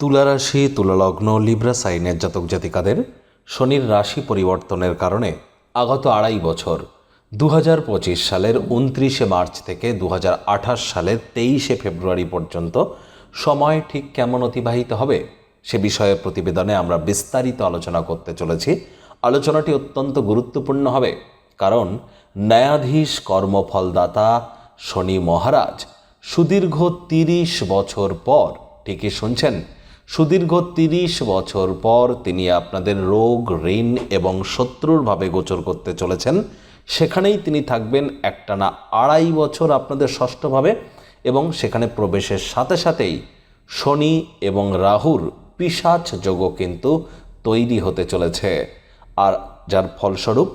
তুলারাশি, তুলালগ্ন, Libra সাইনের জাতক জাতিকাদের শনির রাশি পরিবর্তনের কারণে আগত আড়াই বছর দু সালের উনত্রিশে মার্চ থেকে দু সালের তেইশে ফেব্রুয়ারি পর্যন্ত সময় ঠিক কেমন অতিবাহিত হবে সে বিষয়ে প্রতিবেদনে আমরা বিস্তারিত আলোচনা করতে চলেছি। আলোচনাটি অত্যন্ত গুরুত্বপূর্ণ হবে, কারণ ন্যায়াধীশ, কর্মফলদাতা শনি মহারাজ সুদীর্ঘ তিরিশ বছর পর ঠিকই শুনছেন সুদীর্ঘ তিরিশ বছর পর তিনি আপনাদের রোগ, ঋণ এবং শত্রুরভাবে গোচর করতে চলেছেন। সেখানেই তিনি থাকবেন একটানা আড়াই বছর আপনাদের ষষ্ঠভাবে এবং সেখানে প্রবেশের সাথে সাথেই শনি এবং রাহুর পিসাচ যোগ কিন্তু তৈরি হতে চলেছে। আর যার ফলস্বরূপ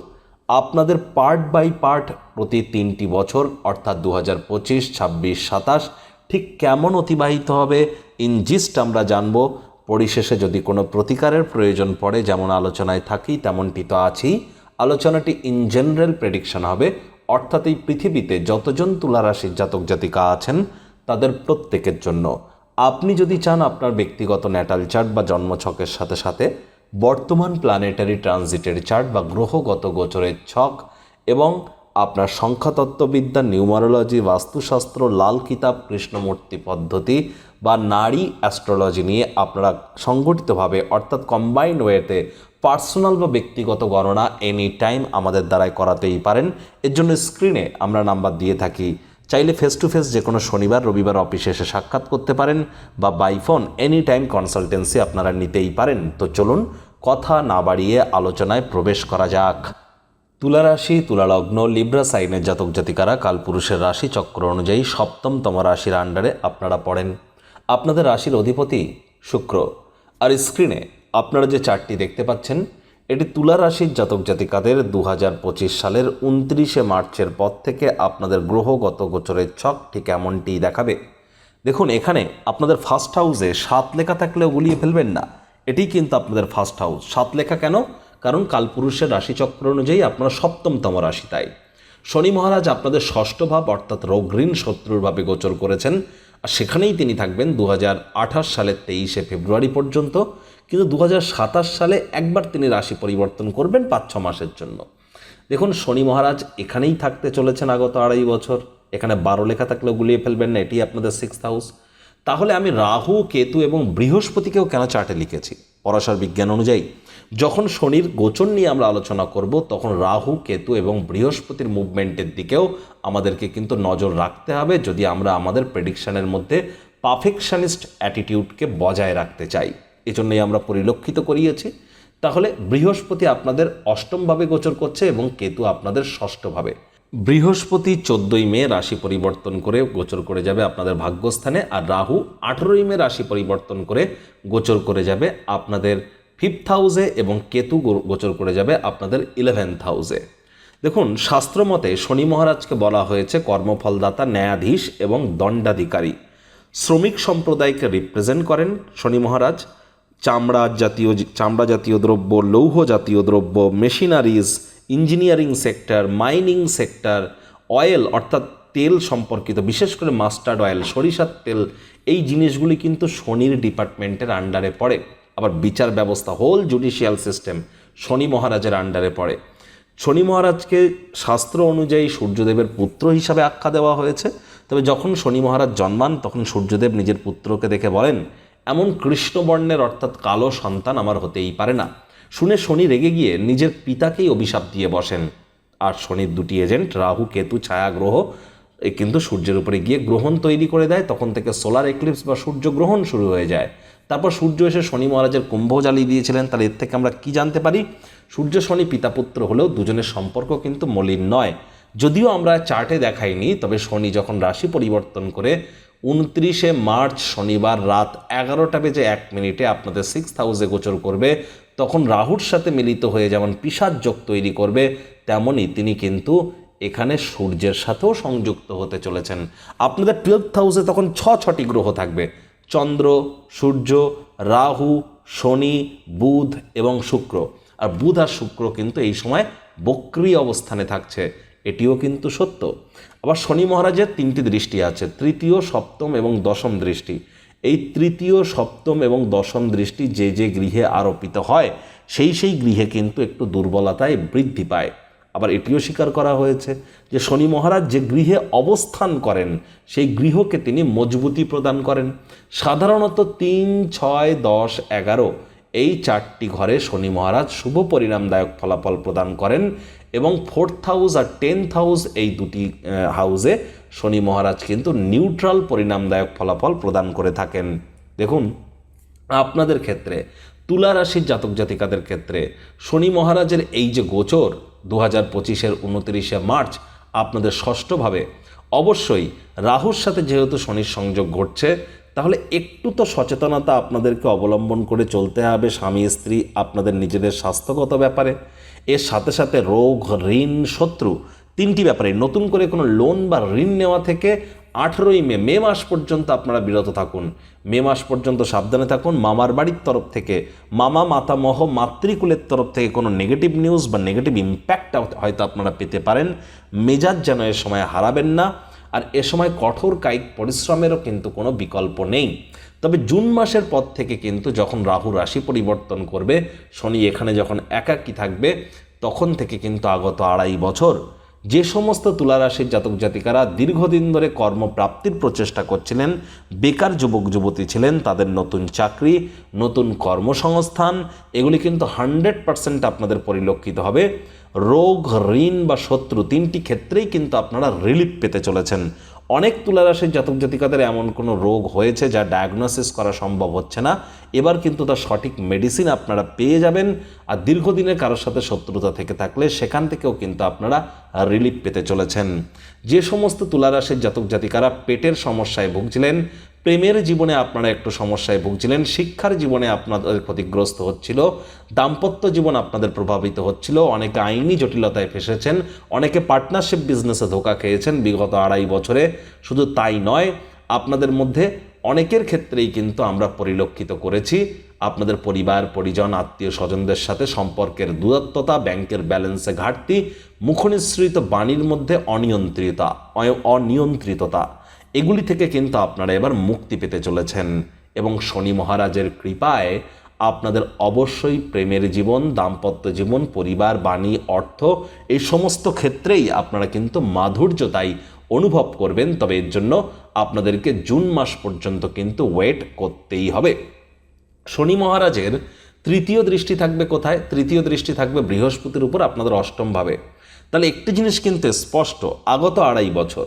আপনাদের পার্ট বাই পার্ট প্রতি তিনটি বছর, অর্থাৎ দু হাজার পঁচিশ, ছাব্বিশ, সাতাশ, ঠিক কেমন অতিবাহিত হবে ইনজিস্ট আমরা জানব, পরিশেষে যদি কোনো প্রতিকারের প্রয়োজন পড়ে, যেমন আলোচনায় থাকি, তেমনটি তো আছেই। আলোচনাটি ইন জেনারেল প্রেডিকশন হবে, অর্থাৎ এই পৃথিবীতে যতজন তুলারাশির জাতক জাতিকা আছেন, তাদের প্রত্যেকের জন্য। আপনি যদি চান আপনার ব্যক্তিগত ন্যাটাল চার্ট বা জন্মছকের সাথে সাথে বর্তমান প্ল্যানেটারি ট্রানজিটের চার্ট বা গ্রহগত গোচরের ছক এবং আপনার সংখ্যাতত্ত্ববিদ্যা, নিউমারোলজি, বাস্তুশাস্ত্র, লাল কিতাব, কৃষ্ণমূর্তি পদ্ধতি বা নারী অ্যাস্ট্রোলজি নিয়ে আপনারা সংগঠিতভাবে, অর্থাৎ কম্বাইন্ড ওয়েতে পার্সোনাল বা ব্যক্তিগত গণনা এনি টাইম আমাদের দ্বারাই করাতেই পারেন। এর জন্য স্ক্রিনে আমরা নাম্বার দিয়ে থাকি। চাইলে ফেস টু ফেস যে কোনো শনিবার, রবিবার অফিসে এসে সাক্ষাৎ করতে পারেন বা by phone any time consultancy আপনারা নিতেই পারেন। তো চলুন, কথা না বাড়িয়ে আলোচনায় প্রবেশ করা যাক। তুলারাশি, তুলালগ্ন, লিব্রা সাইনের জাতক জাতিকারা কালপুরুষের রাশি চক্র অনুযায়ী সপ্তমতম রাশির আন্ডারে আপনারা পড়েন। আপনাদের রাশির অধিপতি শুক্র। আর স্ক্রিনে আপনারা যে চারটি দেখতে পাচ্ছেন, এটি তুলা রাশির জাতক জাতিকাদের দু হাজার পঁচিশ সালের উনত্রিশে মার্চের পর থেকে আপনাদের গ্রহগত গোচরের ছক ঠিক এমনটিই দেখাবে। দেখুন, এখানে আপনাদের ফার্স্ট হাউসে সাত লেখা থাকলেও গুলিয়ে ফেলবেন না। এটি কিন্তু আপনাদের ফার্স্ট হাউস সাত লেখা কেন? কারণ কালপুরুষের রাশিচক্র অনুযায়ী আপনারা সপ্তমতম রাশি তাই। শনি মহারাজ আপনাদের ষষ্ঠ ভাব, অর্থাৎ রোগঋণ শত্রুর ভাবে গোচর করেছেন। আর সেখানেই তিনি থাকবেন দু হাজার আঠাশ সালের তেইশে ফেব্রুয়ারি পর্যন্ত। কিন্তু দু হাজার সাতাশ সালে একবার তিনি রাশি পরিবর্তন করবেন পাঁচ ছ মাসের জন্য। দেখুন, শনি মহারাজ এখানেই থাকতে চলেছেন আগত আড়াই বছর। এখানে বারো লেখা থাকলে গুলিয়ে ফেলবেন না এটি আপনাদের সিক্স হাউস তাহলে আমি রাহু, কেতু এবং বৃহস্পতিকেও কেন চার্টে লিখেছি? পরাশর বিজ্ঞান অনুযায়ী যখন শনির গোচর নিয়ে আমরা আলোচনা করব, তখন রাহু, কেতু এবং বৃহস্পতির মুভমেন্টের দিকেও আমাদেরকে কিন্তু নজর রাখতে হবে যদি আমরা আমাদের প্রেডিকশানের মধ্যে পারফেকশনিস্ট অ্যাটিটিউডকে বজায় রাখতে চাই। এজন্যই আমরা পরিলক্ষিত করিয়েছি। তাহলে বৃহস্পতি আপনাদের অষ্টমভাবে গোচর করছে এবং কেতু আপনাদের ষষ্ঠভাবে। বৃহস্পতি চোদ্দই মে রাশি পরিবর্তন করে গোচর করে যাবে আপনাদের ভাগ্যস্থানে আর রাহু আঠেরোই মে রাশি পরিবর্তন করে গোচর করে যাবে আপনাদের ফিফথ হাউসে এবং কেতু গোচর করে যাবে আপনাদের ইলেভেন্থ হাউসে দেখুন শাস্ত্রমতে শনি মহারাজকে বলা হয়েছে কর্মফলদাতা, ন্যায়াধীশ এবং দণ্ডাধিকারী। শ্রমিক সম্প্রদায়কে রিপ্রেজেন্ট করেন শনি মহারাজ। চামড়া জাতীয় চামড়া জাতীয় দ্রব্য, লৌহ জাতীয় দ্রব্য machineries engineering sector mining sector oil অর্থাৎ তেল সম্পর্কিত, বিশেষ করে মাস্টার্ড অয়েল সরিষার তেল, এই জিনিসগুলি কিন্তু শনির ডিপার্টমেন্টের আন্ডারে পড়ে। আবার বিচার ব্যবস্থা হোল জুডিশিয়াল সিস্টেম শনি মহারাজের আন্ডারে পড়ে। শনি মহারাজকে শাস্ত্র অনুযায়ী সূর্যদেবের পুত্র হিসাবে আখ্যা দেওয়া হয়েছে। তবে যখন শনি মহারাজ জন্মান, তখন সূর্যদেব নিজের পুত্রকে দেখে বলেন, এমন কৃষ্ণবর্ণের অর্থাৎ কালো সন্তান আমার হতেই পারে না। শুনে শনি রেগে গিয়ে নিজের পিতাকেই অভিশাপ দিয়ে বসেন। আর শনির দুটি এজেন্ট রাহু, কেতু, ছায়া, গ্রহ কিন্তু সূর্যের উপরে গিয়ে গ্রহণ তৈরি করে দেয়। তখন থেকে সোলার এক্লিপস বা সূর্যগ্রহণ শুরু হয়ে যায়। তারপর সূর্য এসে শনি মহারাজের কুম্ভ জ্বালিয়ে দিয়েছিলেন, তাহলে এর থেকে আমরা কি জানতে পারি? সূর্য, শনি পিতাপুত্র হলেও দুজনের সম্পর্ক কিন্তু মলিন নয়। যদিও আমরা চার্টে দেখাইনি, তবে শনি যখন রাশি পরিবর্তন করে উনত্রিশে মার্চ শনিবার রাত এগারোটা বেজে এক মিনিটে আপনাদের সিক্স হাউসে গোচর করবে, তখন রাহুর সাথে মিলিত হয়ে যেমন পিসার যোগ তৈরি করবে তেমনই তিনি কিন্তু এখানে সূর্যের সাথেও সংযুক্ত হতে চলেছেন। আপনাদের টুয়েলভ হাউসে তখন ছ, ছটি গ্রহ থাকবে। চন্দ্র, সূর্য, রাহু, শনি, বুধ এবং শুক্র। আর বুধ আর শুক্র কিন্তু এই সময় বক্রি অবস্থানে থাকছে, এটিও কিন্তু সত্য। আবার শনি মহারাজের তিনটি দৃষ্টি আছে, তৃতীয়, সপ্তম এবং দশম দৃষ্টি। এই তৃতীয়, সপ্তম এবং দশম দৃষ্টি যে যে গৃহে আরোপিত হয়, সেই সেই গৃহে কিন্তু একটু দুর্বলতায় বৃদ্ধি পায়। আবার এটিও স্বীকার করা হয়েছে যে শনি মহারাজ যে গৃহে অবস্থান করেন, সেই গৃহকে তিনি মজবুতি প্রদান করেন। সাধারণত তিন, ছয়, দশ, এগারো এই চারটি ঘরে শনি মহারাজ শুভ পরিণামদায়ক ফলাফল প্রদান করেন এবং ফোর্থ হাউস আর টেন্থ হাউস এই দুটি হাউসে শনি মহারাজ কিন্তু নিউট্রাল পরিণামদায়ক ফলাফল প্রদান করে থাকেন। দেখুন, আপনাদের ক্ষেত্রে, তুলা রাশির জাতক জাতিকাদের ক্ষেত্রে শনি মহারাজের এই যে গোচর দু হাজার পঁচিশের উনতিরিশে মার্চ আপনাদের ষষ্ঠভাবে। অবশ্যই রাহুর সাথে যেহেতু শনির সংযোগ ঘটছে, তাহলে একটু তো সচেতনতা আপনাদেরকে অবলম্বন করে চলতে হবে। স্বামী, স্ত্রী আপনাদের নিজেদের স্বাস্থ্যগত ব্যাপারে। এর সাথে সাথে রোগ, ঋণ, শত্রু তিনটি ব্যাপারে নতুন করে কোনো লোন বা ঋণ নেওয়া থেকে আঠেরোই মে মে মাস পর্যন্ত আপনারা বিরত থাকুন। মে মাস পর্যন্ত সাবধানে থাকুন। মামার বাড়ির তরফ থেকে, মামা, মাতামহ, মাতৃকুলের তরফ থেকে কোনো নেগেটিভ নিউজ বা নেগেটিভ ইম্প্যাক্ট হয়তো আপনারা পেতে পারেন। মেজাজ যেন এ সময় হারাবেন না। আর এ সময় কঠোর কায়িক পরিশ্রমেরও কিন্তু কোনো বিকল্প নেই। তবে জুন মাসের পর থেকে কিন্তু যখন রাহু রাশি পরিবর্তন করবে, শনি এখানে যখন একাকী থাকবে, তখন থেকে কিন্তু আগত আড়াই বছর। যে সমস্ত তুলারাশির জাতক জাতিকারা দীর্ঘদিন ধরে কর্মপ্রাপ্তির প্রচেষ্টা করছিলেন, বেকার যুবক যুবতী ছিলেন, তাদের নতুন চাকরি, নতুন কর্মসংস্থান, এগুলি কিন্তু হান্ড্রেড পারসেন্ট আপনাদের পরিলক্ষিত হবে। রোগ, ঋণ বা শত্রু তিনটি ক্ষেত্রেই কিন্তু আপনারা রিলিফ পেতে চলেছেন। অনেক তুলারাশির জাতক জাতিকাদের এমন কোনো রোগ হয়েছে যা ডায়াগনোসিস করা সম্ভব হচ্ছে না। এবার কিন্তু তার সঠিক মেডিসিন আপনারা পেয়ে যাবেন। আর দীর্ঘদিনের কারোর সাথে শত্রুতা থেকে থাকলে সেখান থেকেও কিন্তু আপনারা রিলিফ পেতে চলেছেন। যে সমস্ত তুলারাশির জাতক জাতিকারা পেটের সমস্যায় ভুগছিলেন প্রেমের জীবনে আপনারা একটু সমস্যায় ভুগছিলেন, শিক্ষার জীবনে আপনাদের ক্ষতিগ্রস্ত হচ্ছিল, দাম্পত্য জীবন আপনাদের প্রভাবিত হচ্ছিল, অনেকে আইনি জটিলতায় ফেসেছেন, অনেকে পার্টনারশিপ বিজনেসে ধোকা খেয়েছেন বিগত আড়াই বছরে, শুধু তাই নয়, আপনাদের মধ্যে অনেকের ক্ষেত্রেই কিন্তু আমরা পরিলক্ষিত করেছি, আপনাদের পরিবার, পরিজন, আত্মীয় স্বজনদের সাথে সম্পর্কের দূরত্বতা, ব্যাংকের ব্যালেন্সে ঘাটতি, মুখনিসৃত বাণীর মধ্যে অনিয়ন্ত্রিতা অনিয়ন্ত্রিততা। এগুলি থেকে কিন্তু আপনারা এবার মুক্তি পেতে চলেছেন। এবং শনি মহারাজের কৃপায় আপনাদের অবশ্যই প্রেমের জীবন, দাম্পত্য জীবন, পরিবার, বাণী, অর্থ এই সমস্ত ক্ষেত্রেই আপনারা কিন্তু মাধুর্যতাই অনুভব করবেন। তবে এর জন্য আপনাদেরকে জুন মাস পর্যন্ত কিন্তু ওয়েট করতেই হবে। শনি মহারাজের তৃতীয় দৃষ্টি থাকবে কোথায়? তৃতীয় দৃষ্টি থাকবে বৃহস্পতির উপর, আপনাদের অষ্টমভাবে তাহলে একটি জিনিস কিন্তু স্পষ্ট, আগত আড়াই বছর।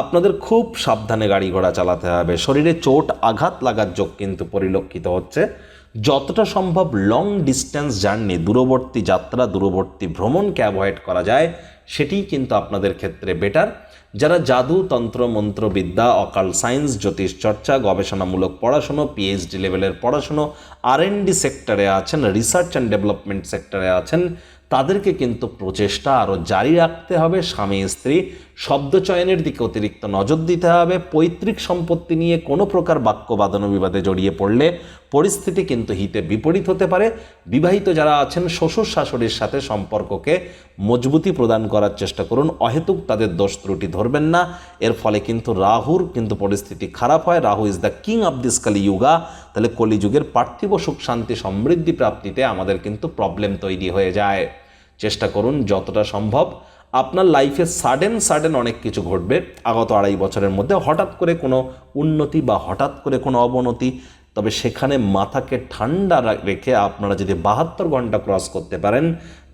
আপনাদের খুব সাবধানে গাড়ি ঘোড়া চালাতে হবে। শরীরে চোট, আঘাত লাগার যোগ কিন্তু পরিলক্ষিত হচ্ছে। যতটা সম্ভব লং ডিস্টেন্স জার্নি দূরবর্তী যাত্রা, দূরবর্তী ভ্রমণকে অ্যাভয়েড করা যায় সেটিই কিন্তু আপনাদের ক্ষেত্রে বেটার যারা জাদু, তন্ত্র, মন্ত্র, বিদ্যা অকাল সায়েন্স জ্যোতিষ চর্চা, গবেষণামূলক পড়াশুনো পিএইচডি লেভেলের পড়াশুনো আর ডি সেক্টরে আছেন রিসার্চ অ্যান্ড ডেভেলপমেন্ট সেক্টরে আছেন, তাদেরকে কিন্তু প্রচেষ্টা আরও জারি রাখতে হবে। স্বামী, স্ত্রী শব্দ চয়নের দিকে অতিরিক্ত নজর দিতে হবে। পৈতৃক সম্পত্তি নিয়ে কোনো প্রকার বাক্য বিবাদে জড়িয়ে পড়লে পরিস্থিতি কিন্তু হিতে বিপরীত হতে পারে। বিবাহিত যারা আছেন, শ্বশুর শাশুড়ির সাথে সম্পর্ককে মজবুতি প্রদান করার চেষ্টা করুন। অহেতুক তাদের দোষ ত্রুটি ধরবেন না। এর ফলে কিন্তু রাহুর কিন্তু পরিস্থিতি খারাপ হয়। Rahu is the king of this Kali yuga তাহলে কলিযুগের পার্থিব সুখ, শান্তি, সমৃদ্ধি প্রাপ্তিতে আমাদের কিন্তু প্রবলেম তৈরি হয়ে যায়। চেষ্টা করুন যতটা সম্ভব আপনার লাইফে সাডেন সাডেন অনেক কিছু ঘটবে। আগত আড়াই বছরের মধ্যে হঠাৎ করে কোনো উন্নতি বা হঠাৎ করে কোনো অবনতি, তবে সেখানে মাথাকে ঠান্ডা রেখে আপনারা যদি বাহাত্তর ঘণ্টা ক্রস করতে পারেন,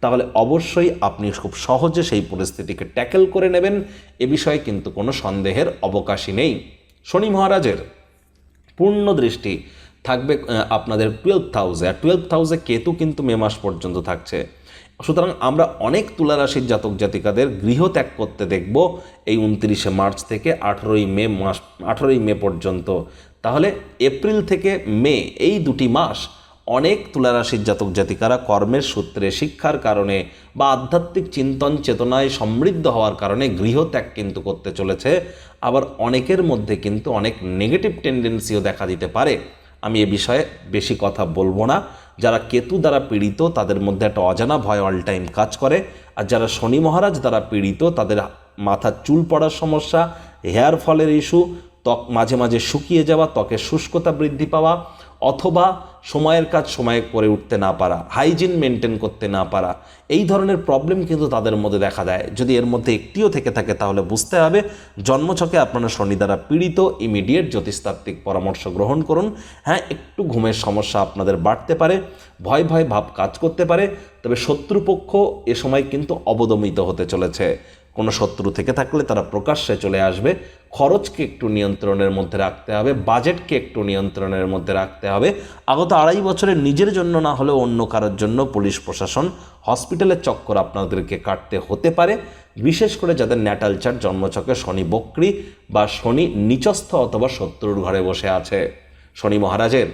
তাহলে অবশ্যই আপনি খুব সহজে সেই পরিস্থিতিকে ট্যাকেল করে নেবেন। এ বিষয়ে কিন্তু কোনো সন্দেহের অবকাশই নেই। শনি মহারাজের পূর্ণ দৃষ্টি থাকবে আপনাদের টুয়েলভ হাউসে আর টুয়েলভ হাউসে কেতু কিন্তু মে মাস পর্যন্ত থাকছে। সুতরাং আমরা অনেক তুলা রাশির জাতক জাতিকাদের গৃহ ত্যাগ করতে দেখব এই উনত্রিশে মার্চ থেকে আঠেরোই মে মাস, আঠেরোই মে পর্যন্ত। তাহলে এপ্রিল থেকে মে এই দুটি মাস অনেক তুলারাশির জাতক জাতিকারা কর্মের সূত্রে, শিক্ষার কারণে বা আধ্যাত্মিক চিন্তন চেতনায় সমৃদ্ধ হওয়ার কারণে গৃহত্যাগ কিন্তু করতে চলেছে। আবার অনেকের মধ্যে কিন্তু অনেক নেগেটিভ টেন্ডেন্সিও দেখা দিতে পারে। আমি এ বিষয়ে বেশি কথা বলব না। যারা কেতু দ্বারা পীড়িত, তাদের মধ্যে একটা অজানা ভয় অল টাইম কাজ করে। আর যারা শনি মহারাজ দ্বারা পীড়িত, তাদের মাথার চুল পড়ার সমস্যা হেয়ার ফলের ইস্যু ত্বক মাঝে মাঝে শুকিয়ে যাওয়া, ত্বকের শুষ্কতা বৃদ্ধি পাওয়া অথবা সময়ের কাজ সময়ে করে উঠতে না পারা হাইজিন মেনটেন করতে না পারা, এই ধরনের প্রবলেম কিন্তু তাদের মধ্যে দেখা দেয়। যদি এর মধ্যে একটিও থেকে থাকে, তাহলে বুঝতে হবে জন্মছকে আপনারা শনি দ্বারা পীড়িত ইমিডিয়েট জ্যোতিষতাত্ত্বিক পরামর্শ গ্রহণ করুন। হ্যাঁ একটু ঘুমের সমস্যা আপনাদের বাড়তে পারে, ভয় ভয় ভাব কাজ করতে পারে, তবে শত্রুপক্ষ এ সময় কিন্তু অবদমিত হতে চলেছে। কোনো শত্রু থেকে থাকলে তারা প্রকাশ্যে চলে আসবে। খরচকে একটু নিয়ন্ত্রণের মধ্যে রাখতে হবে, বাজেটকে একটু নিয়ন্ত্রণের মধ্যে রাখতে হবে। আগত আড়াই বছরে নিজের জন্য না হলেও অন্য কারোর জন্য পুলিশ প্রশাসন হসপিটালের চক্কর আপনাদেরকে কাটতে হতে পারে। বিশেষ করে যাদের ন্যাটাল চার্ট জন্মছকে শনি বক্রি বা শনি নিচস্থ অথবা শত্রুর ঘরে বসে আছে। শনি মহারাজের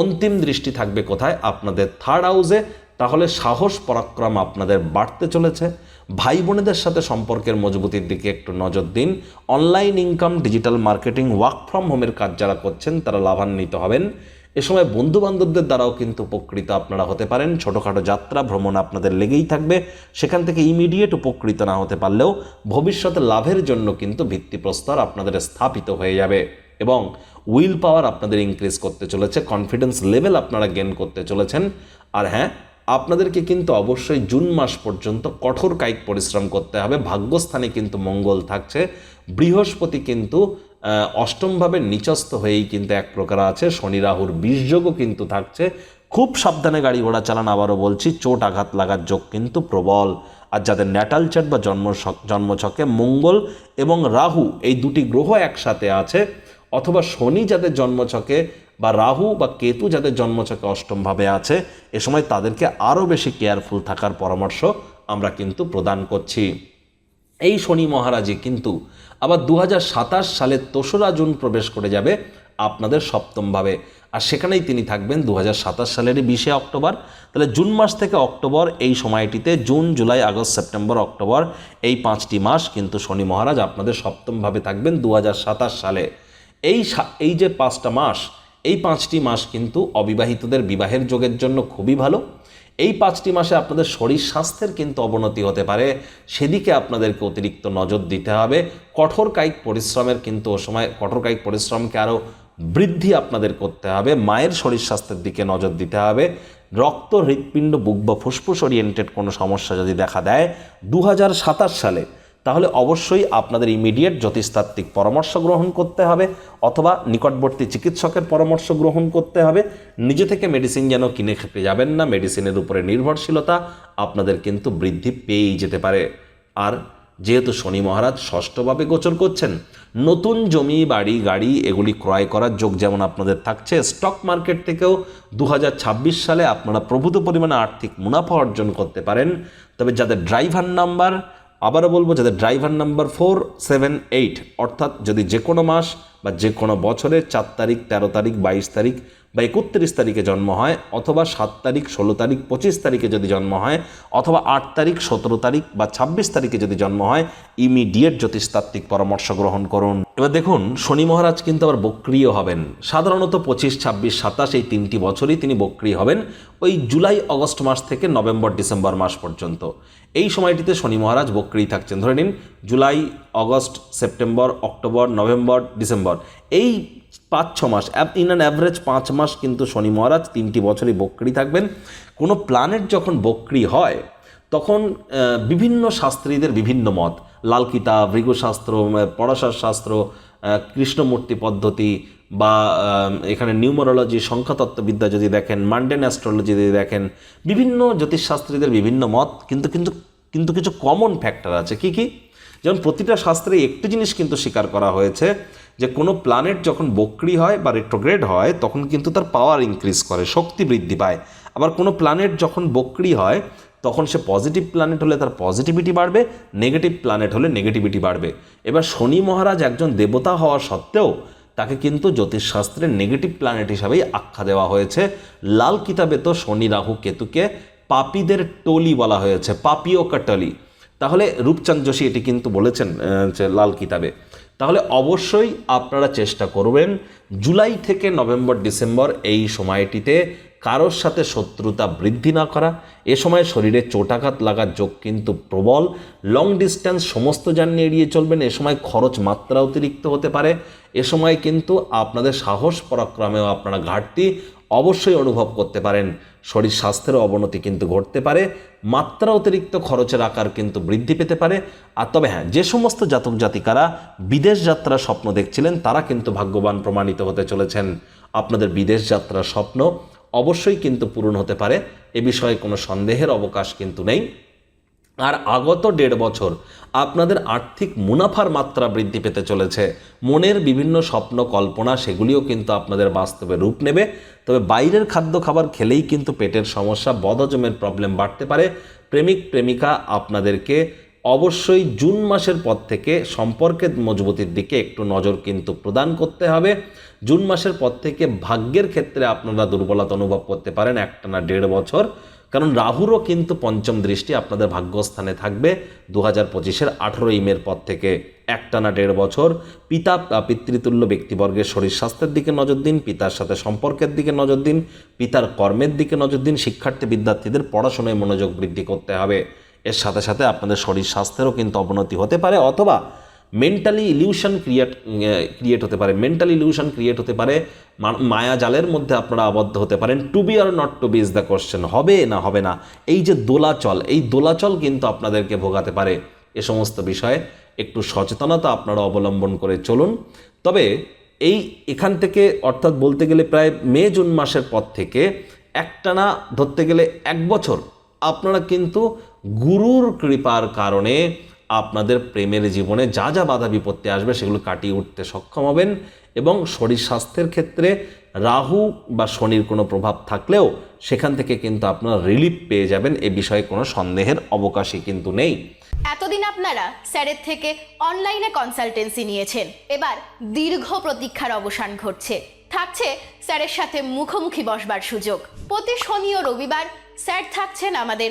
অন্তিম দৃষ্টি থাকবে কোথায়? আপনাদের থার্ড হাউসে তাহলে সাহস, পরাক্রম আপনাদের বাড়তে চলেছে। ভাই বোনেদের সাথে সম্পর্কের মজবুতির দিকে একটু নজর দিন। Online income, digital marketing, work from হোমের কাজ যারা করছেন, তারা লাভান্বিত হবেন। এ সময় বন্ধু বান্ধবদের দ্বারাও কিন্তু উপকৃত আপনারা হতে পারেন। ছোটোখাটো যাত্রা, ভ্রমণ আপনাদের লেগেই থাকবে। সেখান থেকে ইমিডিয়েট উপকৃত না হতে পারলেও ভবিষ্যতে লাভের জন্য কিন্তু ভিত্তিপ্রস্তর আপনাদের স্থাপিত হয়ে যাবে এবং উইল পাওয়ার আপনাদের ইনক্রিজ করতে চলেছে। কনফিডেন্স লেভেল আপনারা গেন করতে চলেছেন। আর হ্যাঁ আপনাদেরকে কিন্তু অবশ্যই জুন মাস পর্যন্ত কঠোর কায়িক পরিশ্রম করতে হবে। ভাগ্যস্থানে কিন্তু মঙ্গল থাকছে। বৃহস্পতি কিন্তু অষ্টমভাবে নিচস্থ হয়েই কিন্তু এক প্রকার আছে। শনি রাহুর বীজযোগও কিন্তু থাকছে। খুব সাবধানে গাড়ি ঘোড়া চালান আবারও বলছি, চোট আঘাত লাগার যোগ কিন্তু প্রবল। আর যাদের ন্যাটাল চার্ট বা জন্ম জন্মছকে মঙ্গল এবং রাহু এই দুটি গ্রহ একসাথে আছে, অথবা শনি যাদের জন্মছকে বা রাহু বা কেতু যাদের জন্মছকে অষ্টমভাবে আছে, এ সময় তাদেরকে আরও বেশি কেয়ারফুল থাকার পরামর্শ আমরা কিন্তু প্রদান করছি। এই শনি মহারাজই কিন্তু আবার দু সালের দোসরা জুন প্রবেশ করে যাবে আপনাদের সপ্তমভাবে আর সেখানেই তিনি থাকবেন দু হাজার সাতাশ সালেরই বিশে অক্টোবর। তাহলে জুন মাস থেকে অক্টোবর এই সময়টিতে, June, July, August, September, October এই পাঁচটি মাস কিন্তু শনি মহারাজ আপনাদের সপ্তমভাবে থাকবেন দু হাজার সাতাশ সালে। এই এই যে পাঁচটা মাস এই পাঁচটি মাস কিন্তু অবিবাহিতদের বিবাহের যোগের জন্য খুবই ভালো। এই পাঁচটি মাসে আপনাদের শরীর স্বাস্থ্যের কিন্তু অবনতি হতে পারে। সেদিকে আপনাদেরকে অতিরিক্ত নজর দিতে হবে। কঠোর কায়িক পরিশ্রমের কিন্তু ও সময় কঠোর কায়িক পরিশ্রমকে আরও বৃদ্ধি আপনাদের করতে হবে। মায়ের শরীর স্বাস্থ্যের দিকে নজর দিতে হবে। রক্ত, হৃৎপিণ্ড, বুক বা ফুসফুস ওরিয়েন্টেড কোনো সমস্যা যদি দেখা দেয় দু হাজার সাতাশ সালে তাহলে অবশ্যই আপনাদের ইমিডিয়েট জ্যোতিষতাত্ত্বিক পরামর্শ গ্রহণ করতে হবে, অথবা নিকটবর্তী চিকিৎসকের পরামর্শ গ্রহণ করতে হবে। নিজে থেকে মেডিসিন যেন কিনে খেতে যাবেন না মেডিসিনের উপরে নির্ভরশীলতা আপনাদের কিন্তু বৃদ্ধি পেয়েই যেতে পারে। আর যেহেতু শনি মহারাজ ষষ্ঠভাবে গোচর করছেন, নতুন জমি, বাড়ি, গাড়ি এগুলি ক্রয় করার যোগ যেমন আপনাদের থাকছে স্টক মার্কেট থেকেও দু হাজার ছাব্বিশ সালে আপনারা প্রভূত পরিমাণে আর্থিক মুনাফা অর্জন করতে পারেন। তবে যাদের ড্রাইভার নাম্বার আবারও বলব যাদের driver number four seven eight অর্থাৎ যদি যে কোনো মাস বা যে কোনো বছরের চার তারিখ, তেরো তারিখ, বাইশ তারিখ বা একত্রিশ তারিখে জন্ম হয় অথবা সাত তারিখ, ষোলো তারিখ, পঁচিশ তারিখে যদি জন্ম হয় অথবা আট তারিখ, সতেরো তারিখ বা ছাব্বিশ তারিখে যদি জন্ম হয় ইমিডিয়েট জ্যোতিষতাত্ত্বিক পরামর্শ গ্রহণ করুন। এবার দেখুন, শনি মহারাজ কিন্তু আবার বক্রিয় হবেন। সাধারণত পঁচিশ, ছাব্বিশ, সাতাশ এই তিনটি বছরই তিনি বক্রিয় হবেন ওই জুলাই, অগস্ট মাস থেকে নভেম্বর, ডিসেম্বর মাস পর্যন্ত। এই সময়টিতে শনি মহারাজ বক্রি থাকছেন। ধরে নিন, July, August, September, October, November, December. এই পাঁচ, ছ মাস। ইন অ্যান অ্যাভারেজ পাঁচ মাস কিন্তু শনি মহারাজ তিনটি বছরই বক্রি থাকবেন। কোনো প্ল্যানেট যখন বক্রি হয়, তখন বিভিন্ন শাস্ত্রীদের বিভিন্ন মত। লাল কিতাব, ভৃগুশাস্ত্র পরাশর শাস্ত্র কৃষ্ণমূর্তি পদ্ধতি বা এখানে নিউমারোলজি, সংখ্যাতত্ত্ববিদ্যা যদি দেখেন মান্ডেন অ্যাস্ট্রোলজি যদি দেখেন, বিভিন্ন জ্যোতিষশাস্ত্রীদের বিভিন্ন মত, কিন্তু কিন্তু কিন্তু কিছু কমন ফ্যাক্টর আছে। কি কি? যেমন প্রতিটা শাস্ত্রে একটি জিনিস কিন্তু স্বীকার করা হয়েছে যে কোনো প্ল্যানেট যখন বক্রি হয় বা রেট্রোগ্রেড হয়, তখন কিন্তু তার পাওয়ার ইনক্রিজ করে, শক্তি বৃদ্ধি পায়। আবার কোনো প্ল্যানেট যখন বক্রি হয়, তখন সে পজিটিভ প্ল্যানেট হলে তার পজিটিভিটি বাড়বে নেগেটিভ প্ল্যানেট হলে নেগেটিভিটি বাড়বে। এবার শনি মহারাজ একজন দেবতা হওয়া সত্ত্বেও, তাকে কিন্তু জ্যোতিষশাস্ত্রের নেগেটিভ প্ল্যানেট হিসাবেই আখ্যা দেওয়া হয়েছে। লাল কিতাবে তো শনি, রাহু, কেতুকে পাপীদের টলি বলা হয়েছে পাপিও কাটলি। তাহলে রূপচাঁদ যোশী এটি কিন্তু বলেছেন লাল কিতাবে। তাহলে অবশ্যই আপনারা চেষ্টা করবেন জুলাই থেকে নভেম্বর, ডিসেম্বর এই সময়টিতে কারোর সাথে শত্রুতা বৃদ্ধি না করা। এ সময় শরীরে চোটাঘাত লাগার যোগ কিন্তু প্রবল। লং ডিস্টেন্স সমস্ত জার্নি এড়িয়ে চলবেন। এ সময় খরচ মাত্রা অতিরিক্ত হতে পারে। এ সময় কিন্তু আপনাদের সাহস, পরাক্রমেও আপনারা ঘাটতি অবশ্যই অনুভব করতে পারেন। শরীর স্বাস্থ্যের অবনতি কিন্তু ঘটতে পারে, মাত্রা অতিরিক্ত খরচের আকার কিন্তু বৃদ্ধি পেতে পারে। আর তবে হ্যাঁ যে সমস্ত জাতক জাতিকারা বিদেশ যাত্রার স্বপ্ন দেখছিলেন, তারা কিন্তু ভাগ্যবান প্রমাণিত হতে চলেছেন। আপনাদের বিদেশ যাত্রার স্বপ্ন অবশ্যই কিন্তু পূরণ হতে পারে, এ বিষয়ে কোনো সন্দেহের অবকাশ কিন্তু নেই। আর আগত দেড় বছর আপনাদের আর্থিক মুনাফার মাত্রা বৃদ্ধি পেতে চলেছে। মনের বিভিন্ন স্বপ্ন, কল্পনা, সেগুলিও কিন্তু আপনাদের বাস্তবে রূপ নেবে। তবে বাইরের খাদ্য খাবার খেলেই কিন্তু পেটের সমস্যা, বদহজমের প্রবলেম বাড়তে পারে। প্রেমিক, প্রেমিকা আপনাদেরকে অবশ্যই জুন মাসের পর থেকে সম্পর্কের মজবুতির দিকে একটু নজর কিন্তু প্রদান করতে হবে। জুন মাসের পর থেকে ভাগ্যের ক্ষেত্রে আপনারা দুর্বলতা অনুভব করতে পারেন একটানা দেড় বছর। কারণ রাহুরও কিন্তু পঞ্চম দৃষ্টি আপনাদের ভাগ্যস্থানে থাকবে দু হাজার পঁচিশের আঠেরোই মের পর থেকে একটানা দেড় বছর। পিতা পিতৃতুল্য ব্যক্তিবর্গের শরীর স্বাস্থ্যের দিকে নজর দিন, পিতার সাথে সম্পর্কের দিকে নজর দিন, পিতার কর্মের দিকে নজর দিন, শিক্ষার্থী বিদ্যার্থীদের পড়াশোনায় মনোযোগ বৃদ্ধি করতে হবে। এর সাথে সাথে আপনাদের শরীর স্বাস্থ্যেরও কিন্তু অবনতি হতে পারে অথবা মেন্টালি ইলিউশন ক্রিয়েট ক্রিয়েট হতে পারে। মেন্টাল ইলিউশন ক্রিয়েট হতে পারে। মা- মায়াজালের মধ্যে আপনারা আবদ্ধ হতে পারেন। To be or not to be is the question হবে না হবে না। এই যে দোলাচল, এই দোলাচল কিন্তু আপনাদেরকে ভোগাতে পারে। এ সমস্ত বিষয়ে একটু সচেতনতা আপনারা অবলম্বন করে চলুন। তবে এই এখান থেকে, অর্থাৎ বলতে গেলে প্রায় মে, জুন মাসের পর থেকে একটানা ধরতে গেলে এক বছর আপনারা কিন্তু গুরুর কৃপার কারণে আপনাদের প্রেমের জীবনে যা যা বাধা বিপত্তি আসবে সেগুলো কাটিয়ে উঠতে সক্ষম হবেন এবং শরীর স্বাস্থ্যের ক্ষেত্রে রাহু বা শনির কোনো প্রভাব থাকলেও সেখান থেকে কিন্তু আপনারা রিলিফ পেয়ে যাবেন। এ বিষয়ে কোনো সন্দেহের অবকাশই কিন্তু নেই। এতদিন আপনারা স্যারের থেকে অনলাইনে কনসালটেন্সি নিয়েছেন। এবার দীর্ঘ প্রতীক্ষার অবসান ঘটছে। থাকছে স্যারের সাথে মুখোমুখি বসবার সুযোগ। প্রতি শনি ও রবিবার স্যার থাকছেন আমাদের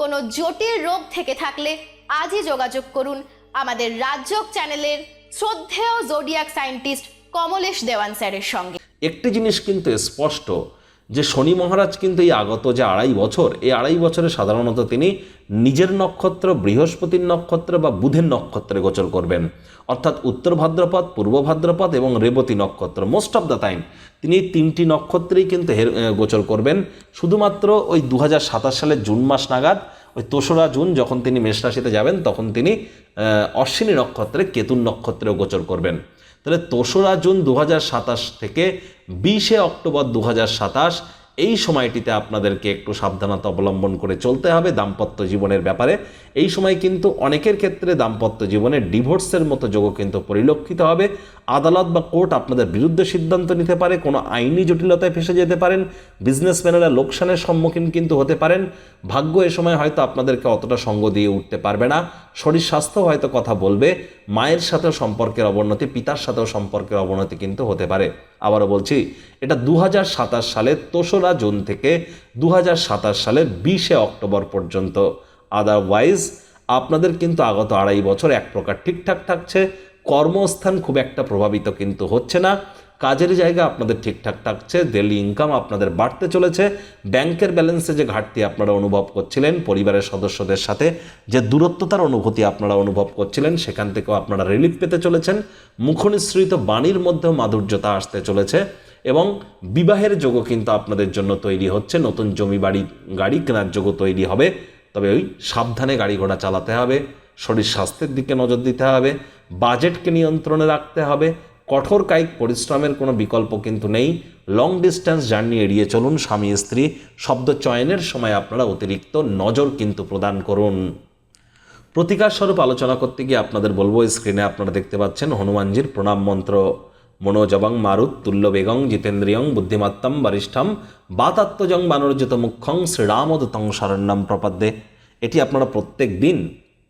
কোনো জটিল রোগ থেকে থাকলে আজই যোগাযোগ করুন আমাদের রাজযোগ চ্যানেলের শ্রদ্ধেয় জোডিয়াক সায়েন্টিস্ট কমলেশ দেওয়ান স্যারের সঙ্গে। একটি জিনিস কিন্তু স্পষ্ট, যে শনি মহারাজ কিন্তু এই আগত যে আড়াই বছর, এই আড়াই বছরে সাধারণত তিনি নিজের নক্ষত্র, বৃহস্পতির নক্ষত্র বা বুধের নক্ষত্রে গোচর করবেন। অর্থাৎ উত্তর ভাদ্রপদ, পূর্ব ভাদ্রপদ এবং রেবতী নক্ষত্র। মোস্ট অফ দ্য টাইম তিনি তিনটি নক্ষত্রেই কিন্তু গোচর করবেন। শুধুমাত্র ওই দু সালের জুন মাস নাগাদ, ওই তোসরা জুন যখন তিনি মেষ রাশিতে যাবেন, তখন তিনি অশ্বিনী নক্ষত্রে, কেতুন নক্ষত্রেও গোচর করবেন। তাহলে তোসরা জুন দু হাজার সাতাশ থেকে বিশে অক্টোবর দু হাজার সাতাশ এই সময়টিতে আপনাদেরকে একটু সাবধানতা অবলম্বন করে চলতে হবে দাম্পত্য জীবনের ব্যাপারে। এই সময় কিন্তু অনেকের ক্ষেত্রে দাম্পত্য জীবনে ডিভোর্সের মতো যোগও কিন্তু পরিলক্ষিত হবে। আদালত বা কোর্ট আপনাদের বিরুদ্ধে সিদ্ধান্ত নিতে পারে, কোনো আইনি জটিলতায় ফেসে যেতে পারেন, বিজনেসম্যানেরা লোকসানের সম্মুখীন কিন্তু হতে পারেন। ভাগ্য এ সময় হয়তো আপনাদেরকে অতটা সঙ্গ দিয়ে উঠতে পারবে না। শরীর স্বাস্থ্য হয়তো কথা বলবে, মায়ের সাথেও সম্পর্কের অবনতি, পিতার সাথেও সম্পর্কের অবনতি কিন্তু হতে পারে। আবারও বলছি, এটা দু হাজার সাতাশ সালের তোসরা জুন থেকে দু হাজার সাতাশ সালের বিশে অক্টোবর পর্যন্ত। আদারওয়াইজ আপনাদের কিন্তু আগত আড়াই বছর এক প্রকার ঠিকঠাক থাকছে। কর্মস্থান খুব একটা প্রভাবিত কিন্তু হচ্ছে না। কাজের জায়গা আপনাদের ঠিকঠাক থাকছে ডেলি ইনকাম আপনাদের বাড়তে চলেছে, ব্যাংকের ব্যালেন্সে যে ঘাটতি আপনারা অনুভব করছিলেন, পরিবারের সদস্যদের সাথে যে দূরত্বতার অনুভূতি আপনারা অনুভব করছিলেন, সেখান থেকেও আপনারা রিলিফ পেতে চলেছেন। মুখনিসৃত বাণীর মধ্যেও মাধুর্যতা আসতে চলেছে এবং বিবাহের যোগও কিন্তু আপনাদের জন্য তৈরি হচ্ছে। নতুন জমি বাড়ি, গাড়ি কেনার যোগও তৈরি হবে। তবে ওই সাবধানে গাড়ি ঘোড়া চালাতে হবে, শরীর স্বাস্থ্যের দিকে নজর দিতে হবে বাজেটকে নিয়ন্ত্রণে রাখতে হবে কঠোর কায়িক পরিশ্রমের কোনো বিকল্প কিন্তু নেই। লং ডিস্টেন্স জার্নি এড়িয়ে চলুন স্বামী স্ত্রী। শব্দ চয়নের সময় আপনারা অতিরিক্ত নজর কিন্তু প্রদান করুন। প্রতিকার স্বরূপ আলোচনা করতে গিয়ে আপনাদের বলব স্ক্রিনে আপনারা দেখতে পাচ্ছেন হনুমানজির প্রণাম মন্ত্র। মনোজবং মারুত তুল্য বেগং জিতেন্দ্রিয়ং বুদ্ধিমাত্তম বরিষ্ঠম বাতাত্মজং বানর্জিত মুখ্যং শ্রীরামদূতং শরণ্যম প্রপদ্যে। এটি আপনারা প্রত্যেক দিন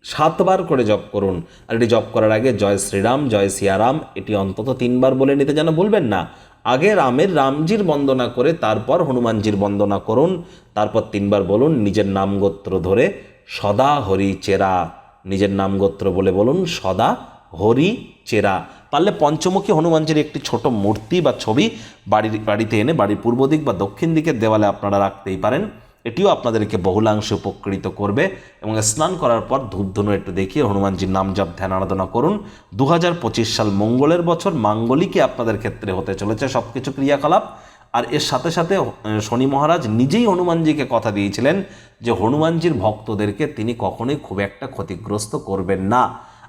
সাতবার করে জপ করুন। আর এটি জপ করার আগে জয় শ্রীরাম, জয় সিয়ারাম, এটি অন্তত তিনবার বলে নিতে যেন ভুলবেন না। আগে রামের রামজির বন্দনা করে তারপর হনুমানজির বন্দনা করুন। তারপর তিনবার বলুন, নিজের নাম গোত্র ধরে সদা হরি চেরা। নিজের নাম গোত্র বলে বলুন, সদা হরি চেরা। পারলে পঞ্চমুখী হনুমানজির একটি ছোট মূর্তি বা ছবি বাড়ির, বাড়িতে এনে বাড়ির পূর্ব দিক বা দক্ষিণ দিকের দেওয়ালে আপনারা রাখতেই পারেন। এটিও আপনাদেরকে বহুলাংশে উপকৃত করবে এবং স্নান করার পর ধূপধনু একটু দেখিয়ে হনুমানজির নাম জপ, ধ্যান, আরাধনা করুন। দু হাজার পঁচিশ সাল মঙ্গলের বছর মাঙ্গলিকই আপনাদের ক্ষেত্রে হতে চলেছে সব কিছু ক্রিয়াকলাপ। আর এর সাথে সাথে শনি মহারাজ নিজেই হনুমানজিকে কথা দিয়েছিলেন যে হনুমানজির ভক্তদেরকে তিনি কখনোই খুব একটা ক্ষতিগ্রস্ত করবেন না।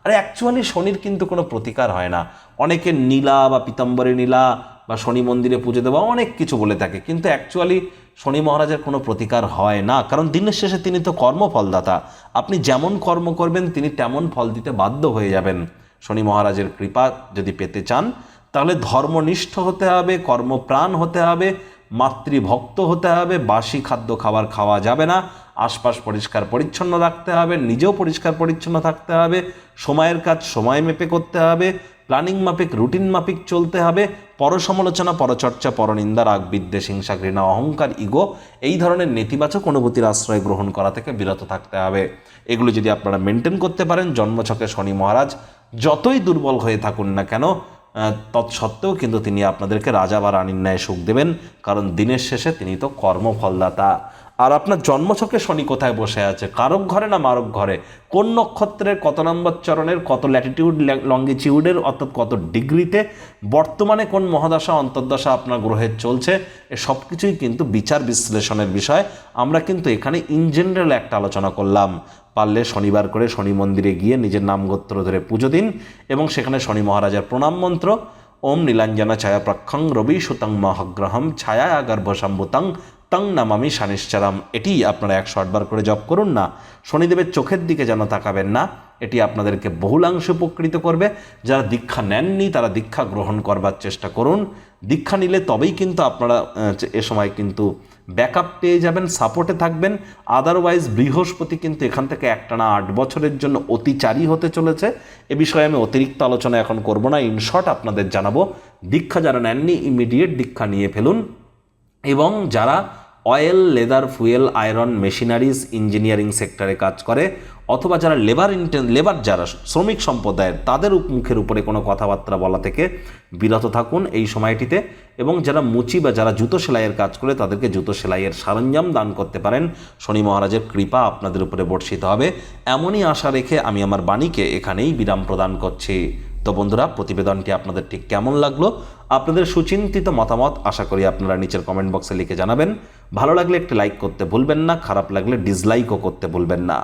আর অ্যাকচুয়ালি শনির কিন্তু কোনো প্রতিকার হয় না। অনেকে নীলা বা পিতাম্বরী নীলা বা শনি মন্দিরে পুজো দেওয়া অনেক কিছু বলে থাকে। কিন্তু অ্যাকচুয়ালি শনি মহারাজের কোনো প্রতিকার হয় না। কারণ দিনের শেষে তিনি তো কর্মফলদাতা। আপনি যেমন কর্ম করবেন, তিনি তেমন ফল দিতে বাধ্য হয়ে যাবেন। শনি মহারাজের কৃপা যদি পেতে চান, তাহলে ধর্মনিষ্ঠ হতে হবে, কর্মপ্রাণ হতে হবে, মাতৃভক্ত হতে হবে, বাসি খাদ্য খাবার খাওয়া যাবে না, আশপাশ পরিষ্কার পরিচ্ছন্ন রাখতে হবে, নিজেও পরিষ্কার পরিচ্ছন্ন থাকতে হবে, সময়ের কাজ সময় মেপে করতে হবে প্ল্যানিং মাফিক, রুটিন মাফিক চলতে হবে। পরসমালোচনা, পরচর্চা, পরনিন্দা, রাগ, বিদ্বেষ, হিংসা, ঘৃণা, অহংকার, ইগো এই ধরনের নেতিবাচক অনুভূতির আশ্রয় গ্রহণ করা থেকে বিরত থাকতে হবে। এগুলো যদি আপনারা মেনটেন করতে পারেন, জন্মছকে শনি মহারাজ যতই দুর্বল হয়ে থাকুন না কেন তৎসত্ত্বেও কিন্তু তিনি আপনাদেরকে রাজা বা রানীর ন্যায় সুখ দেবেন, কারণ দিনের শেষে তিনি তো কর্মফলদাতা। আর আপনার জন্মছকে শনি কোথায় বসে আছে? কারক ঘরে না মারক ঘরে? কোন নক্ষত্রের কত নম্বর চরণের, কত ল্যাটিটিউড লঙ্গিটিউডের অর্থাৎ কত ডিগ্রিতে? বর্তমানে কোন মহাদশা, অন্তর্দশা আপনার গ্রহের চলছে? এ সব কিছুই কিন্তু বিচার বিশ্লেষণের বিষয়। আমরা কিন্তু এখানে ইন জেনারেল একটা আলোচনা করলাম। পারলে শনিবার করে শনি মন্দিরে গিয়ে নিজের নাম গোত্র ধরে পুজো দিন এবং সেখানে শনি মহারাজার প্রণাম মন্ত্র। ওম নীলাঞ্জনা ছায়া প্রক্ষং রবি সুতং মহাগ্রহম ছায়া গর্ভসম্ভুতং তং নামামি শানিশ্চারাম এটি আপনারা একশো আটবার করে জপ করুন না, শনিদেবের চোখের দিকে যেন তাকাবেন না। এটি আপনাদেরকে বহুলাংশে উপকৃত করবে। যারা দীক্ষা নেননি, তারা দীক্ষা গ্রহণ করবার চেষ্টা করুন। দীক্ষা নিলে তবেই কিন্তু আপনারা এ সময় কিন্তু ব্যাকআপ পেয়ে যাবেন, সাপোর্টে থাকবেন। আদারওয়াইজ বৃহস্পতি কিন্তু এখান থেকে একটানা আট বছরের জন্য অতিচারী হতে চলেছে। এ বিষয়ে আমি অতিরিক্ত আলোচনা এখন করব না। ইন শর্ট আপনাদের জানাব, দীক্ষা যারা নেননি, ইমিডিয়েট দীক্ষা নিয়ে ফেলুন। এবং যারা oil, leather, fuel, iron, machineries, engineering সেক্টরে কাজ করে, অথবা যারা লেবার ইন্টেন, লেবার যারা শ্রমিক সম্প্রদায়ের, তাদের মুখের উপরে কোনো কথাবার্তা বলা থেকে বিরত থাকুন এই সময়টিতে। এবং যারা মুচি বা যারা জুতো সেলাইয়ের কাজ করে, তাদেরকে জুতো সেলাইয়ের সরঞ্জাম দান করতে পারেন। শনি মহারাজের কৃপা আপনাদের উপরে বর্ষিত হবে। এমনই আশা রেখে আমি আমার বাণীকে এখানেই বিরাম প্রদান করছি। তো বন্ধুরা, প্রতিবেদনটি আপনাদের ঠিক কেমন লাগল? আপনাদের সুচিন্তিত মতামত আশা করি আপনারা নিচের কমেন্ট বক্সে লিখে জানাবেন। ভালো লাগলে একটা লাইক করতে ভুলবেন না খারাপ লাগলে ডিসলাইকও করতে ভুলবেন না।